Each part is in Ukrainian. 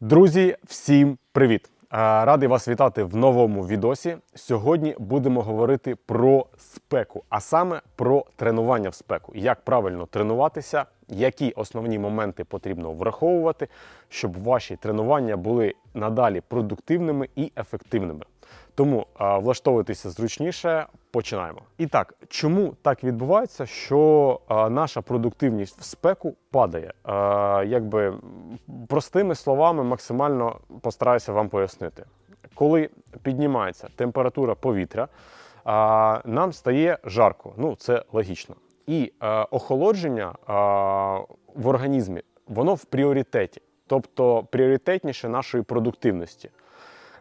Друзі, всім привіт! Радий вас вітати в новому відосі. Сьогодні будемо говорити про спеку, а саме про тренування в спеку. Як правильно тренуватися, які основні моменти потрібно враховувати, щоб ваші тренування були надалі продуктивними і ефективними. Тому влаштовуйтеся зручніше. Починаємо. І так, чому так відбувається, що наша продуктивність в спеку падає? Якби простими словами, максимально постараюся вам пояснити. Коли піднімається температура повітря, нам стає жарко. Ну це логічно. І охолодження в організмі воно в пріоритеті, тобто пріоритетніше нашої продуктивності.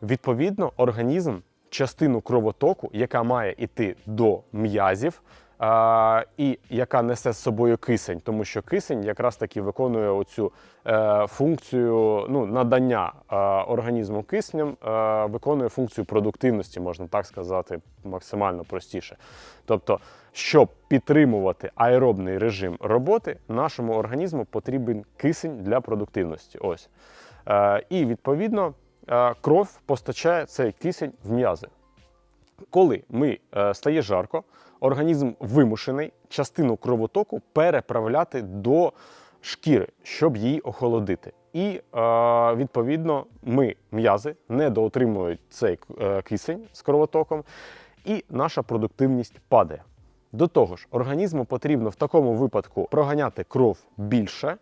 Відповідно, організм частину кровотоку, яка має йти до м'язів, а, і яка несе з собою кисень, тому що кисень якраз таки виконує оцю е, функцію ну, надання е, організму киснем, е, виконує функцію продуктивності, можна так сказати, максимально простіше. Тобто, щоб підтримувати аеробний режим роботи, нашому організму потрібен кисень для продуктивності. Ось. Е, і відповідно кров постачає цей кисень в м'язи. Коли ми е, стає жарко, організм вимушений частину кровотоку переправляти до шкіри, щоб її охолодити. І е, відповідно ми м'язи недоотримують цей е, кисень з кровотоком, і наша продуктивність падає. До того ж, організму потрібно в такому випадку проганяти кров більше,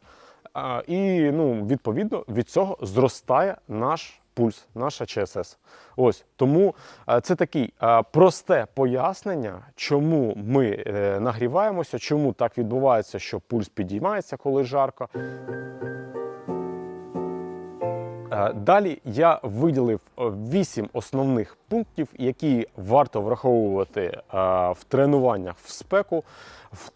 і ну, відповідно від цього зростає наш пульс, наша ЧСС. Ось тому е, це такий е, просте пояснення, чому ми е, нагріваємося, чому так відбувається, що пульс підіймається, коли жарко. Е, Далі я виділив вісім основних пунктів, які варто враховувати в тренуваннях в спеку,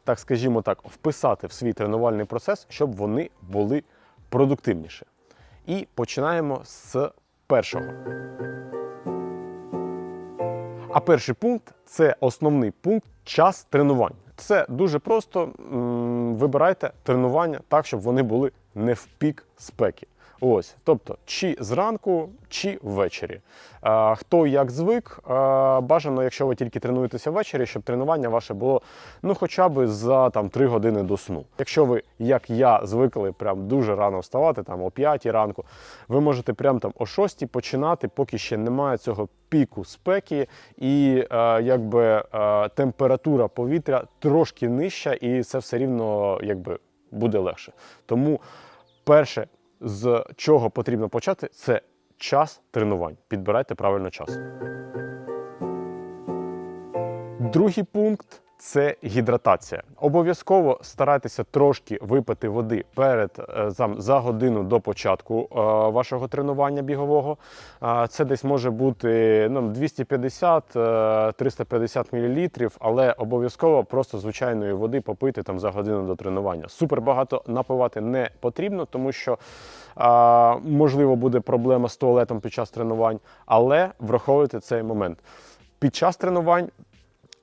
так скажімо так, вписати в свій тренувальний процес, щоб вони були продуктивніші. І починаємо з першого. А перший пункт це основний пункт час тренувань. Це дуже просто. Вибирайте тренування так, щоб вони були не в пік спеки. Ось, тобто, чи зранку, чи ввечері. А, хто як звик, а, бажано, якщо ви тільки тренуєтеся ввечері, щоб тренування ваше було ну, хоча б за там, 3 години до сну. Якщо ви, як я, звикли прям дуже рано вставати, там о 5 ранку, ви можете прям там о 6 починати, поки ще немає цього піку спеки, і е, якби е, температура повітря трошки нижча, і це все рівно якби буде легше. Тому перше, з чого потрібно почати, це час тренувань. Підбирайте правильно час. Другий пункт це гідратація. Обов'язково старайтеся трошки випити води перед е, за, за годину до початку е, вашого тренування бігового. Е, це десь може бути ну, 250-350 мл, але обов'язково просто звичайної води попити там за годину до тренування. Супер багато напивати не потрібно, тому що а, можливо буде проблема з туалетом під час тренувань, але враховуйте цей момент. Під час тренувань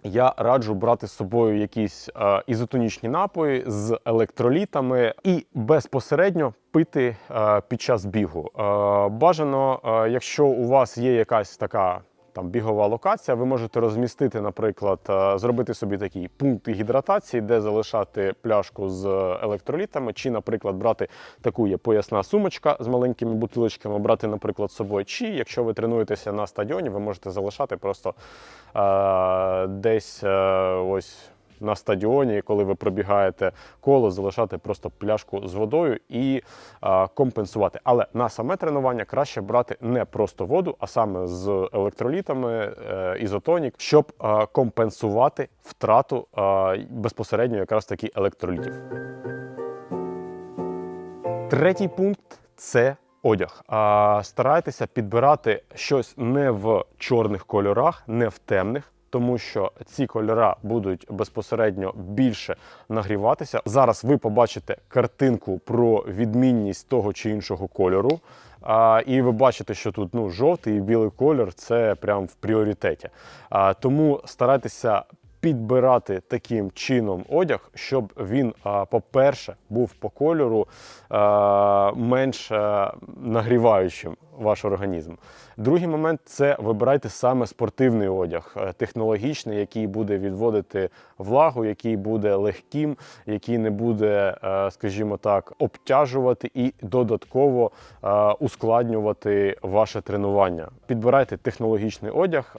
я раджу брати з собою якісь е, ізотонічні напої з електролітами і безпосередньо пити е, під час бігу. Е, бажано, е, якщо у вас є якась така. Там бігова локація, ви можете розмістити, наприклад, е, зробити собі такий пункт гідратації, де залишати пляшку з електролітами, чи, наприклад, брати таку є поясна сумочка з маленькими бутилочками, брати, наприклад, з собою. Чи якщо ви тренуєтеся на стадіоні, ви можете залишати просто е, десь е, ось на стадіоні, коли ви пробігаєте коло, залишати просто пляшку з водою і е, компенсувати. Але на саме тренування краще брати не просто воду, а саме з електролітами, е, ізотонік, щоб е, компенсувати втрату е, безпосередньо якраз таки електролітів. Третій пункт це одяг. А, старайтеся підбирати щось не в чорних кольорах, не в темних. Тому що ці кольори будуть безпосередньо більше нагріватися. Зараз ви побачите картинку про відмінність того чи іншого кольору. А, і ви бачите, що тут ну, жовтий і білий колір це прям в пріоритеті. А, тому старайтеся підбирати таким чином одяг, щоб він, по-перше, був по кольору менш нагріваючим ваш організм. Другий момент це вибирайте саме спортивний одяг, е, технологічний, який буде відводити влагу, який буде легким, який не буде, е, скажімо так, обтяжувати і додатково ускладнювати ваше тренування. Підбирайте технологічний одяг.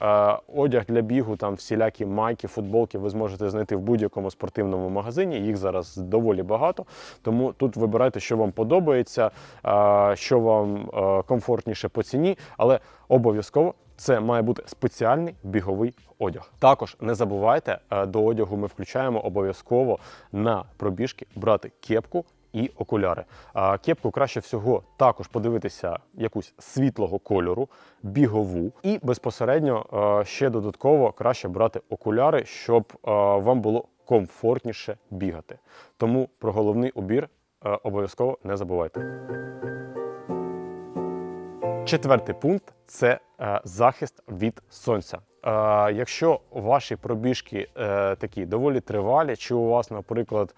Одяг для бігу, там всілякі майки, футболки ви зможете знайти в будь-якому спортивному магазині. Їх зараз доволі багато. Тому тут вибирайте, що вам подобається, що вам комфортніше по ціні, але обов'язково. Це має бути спеціальний біговий одяг. Також не забувайте, до одягу ми включаємо обов'язково на пробіжки брати кепку і окуляри. А кепку краще всього також подивитися якусь світлого кольору, бігову, і безпосередньо е, ще додатково краще брати окуляри, щоб е, вам було комфортніше бігати. Тому про головний убір е, обов'язково не забувайте. Четвертий пункт це захист від сонця. Якщо ваші пробіжки е, такі доволі тривалі, чи у вас, наприклад,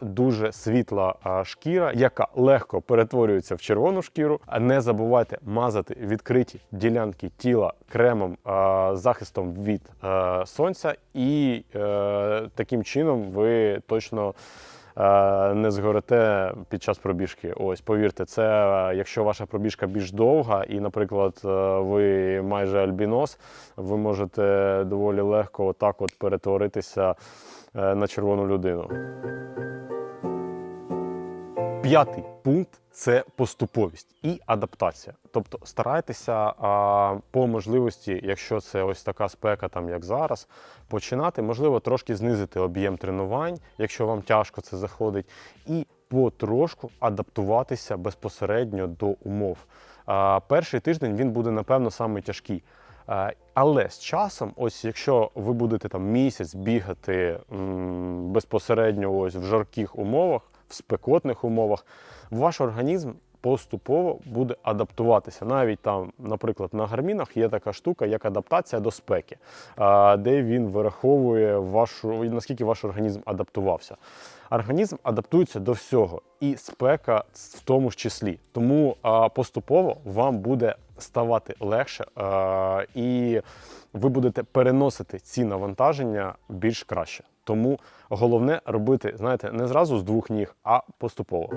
дуже світла шкіра, яка легко перетворюється в червону шкіру, не забувайте мазати відкриті ділянки тіла кремом захистом від е, сонця, і е, таким чином ви точно не згорите під час пробіжки. Ось повірте, це е, якщо ваша пробіжка більш довга, і, наприклад, е, ви майже альбінос, ви можете доволі легко отак от перетворитися е, на червону людину. П'ятий пункт це поступовість і адаптація. Тобто старайтеся а, по можливості, якщо це ось така спека, там як зараз, починати, можливо, трошки знизити об'єм тренувань, якщо вам тяжко це заходить, і потрошку адаптуватися безпосередньо до умов. А, перший тиждень він буде, напевно, саме тяжкий. Але з часом, ось якщо ви будете там місяць бігати м, безпосередньо ось в жарких умовах, спекотних умовах, ваш організм поступово буде адаптуватися. Навіть там, наприклад, на гармінах є така штука, як адаптація до спеки, де він вираховує вашу наскільки ваш організм адаптувався. Організм адаптується до всього, і спека в тому ж числі. Тому поступово вам буде ставати легше, і ви будете переносити ці навантаження більш краще. Тому головне робити, знаєте, не зразу з двох ніг, а поступово.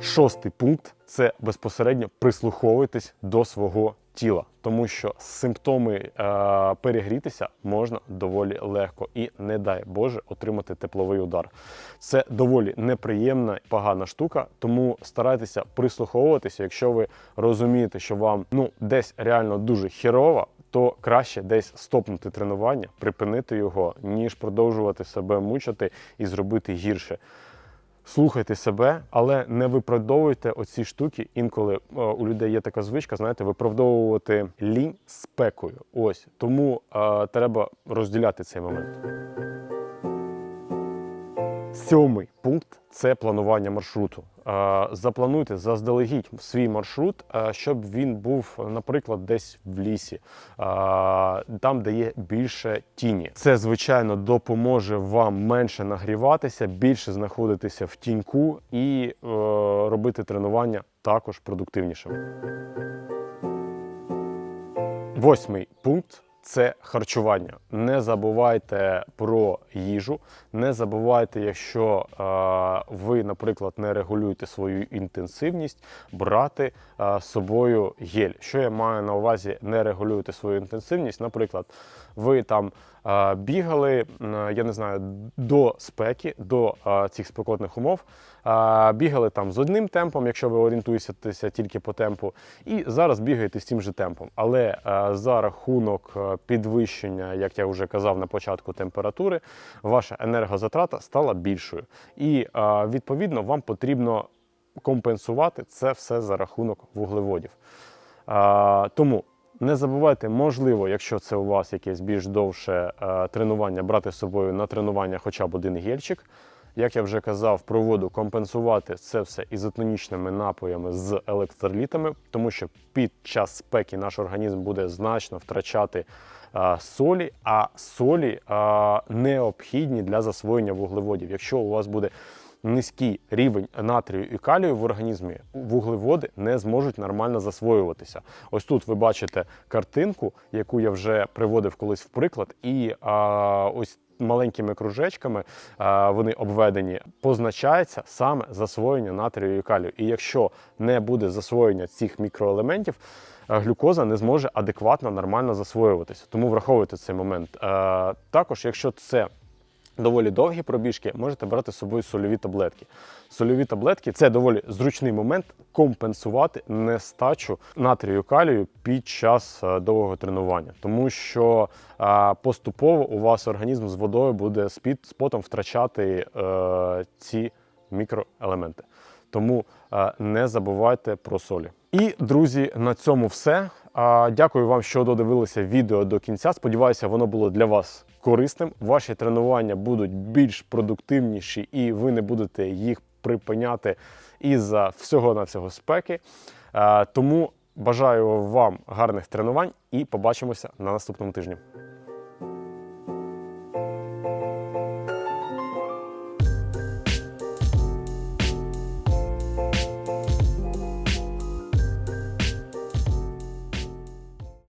Шостий пункт це безпосередньо прислуховуйтесь до свого тіла, тому що симптоми е, перегрітися можна доволі легко і, не дай Боже, отримати тепловий удар. Це доволі неприємна і погана штука, тому старайтеся прислуховуватися, якщо ви розумієте, що вам ну десь реально дуже хірово, то краще десь стопнути тренування, припинити його, ніж продовжувати себе мучити і зробити гірше. Слухайте себе, але не виправдовуйте оці штуки. Інколи е, у людей є така звичка, знаєте, виправдовувати лінь спекою. Ось тому е, треба розділяти цей момент. Сьомий пункт це планування маршруту. Заплануйте заздалегідь свій маршрут, щоб він був, наприклад, десь в лісі, там, де є більше тіні. Це, звичайно, допоможе вам менше нагріватися, більше знаходитися в тіньку і е, робити тренування також продуктивнішим. Восьмий пункт. Це харчування. Не забувайте про їжу. Не забувайте, якщо е, ви, наприклад, не регулюєте свою інтенсивність, брати е, з собою гель. Що я маю на увазі, не регулюєте свою інтенсивність? Наприклад, ви там е, бігали, е, я не знаю, до спеки, до е, цих спекотних умов. Бігали там з одним темпом, якщо ви орієнтуєтеся тільки по темпу, і зараз бігаєте з тим же темпом. Але за рахунок підвищення, як я вже казав на початку температури, ваша енергозатрата стала більшою. І відповідно вам потрібно компенсувати це все за рахунок вуглеводів. Тому не забувайте, можливо, якщо це у вас якесь більш довше е, тренування, брати з собою на тренування хоча б один гельчик. Як я вже казав, про воду компенсувати це все ізотонічними напоями з електролітами, тому що під час спеки наш організм буде значно втрачати е, солі, а солі е, необхідні для засвоєння вуглеводів. Якщо у вас буде низький рівень натрію і калію в організмі, вуглеводи не зможуть нормально засвоюватися. Ось тут ви бачите картинку, яку я вже приводив колись в приклад, і а, ось маленькими кружечками вони обведені, позначається саме засвоєння натрію і калію. І якщо не буде засвоєння цих мікроелементів, глюкоза не зможе адекватно нормально засвоюватися. Тому враховуйте цей момент. Також, якщо це доволі довгі пробіжки, можете брати з собою сольові таблетки. Сольові таблетки це доволі зручний момент компенсувати нестачу натрію калію під час е, довгого тренування, тому що е, поступово у вас організм з водою буде з потом втрачати е, ці мікроелементи. Тому е, не забувайте про солі. І друзі, на цьому все. Дякую вам, що додивилися відео до кінця. Сподіваюся, воно було для вас корисним. Ваші тренування будуть більш продуктивніші, і ви не будете їх припиняти із-за всього на всього спеки. Тому бажаю вам гарних тренувань і побачимося на наступному тижні.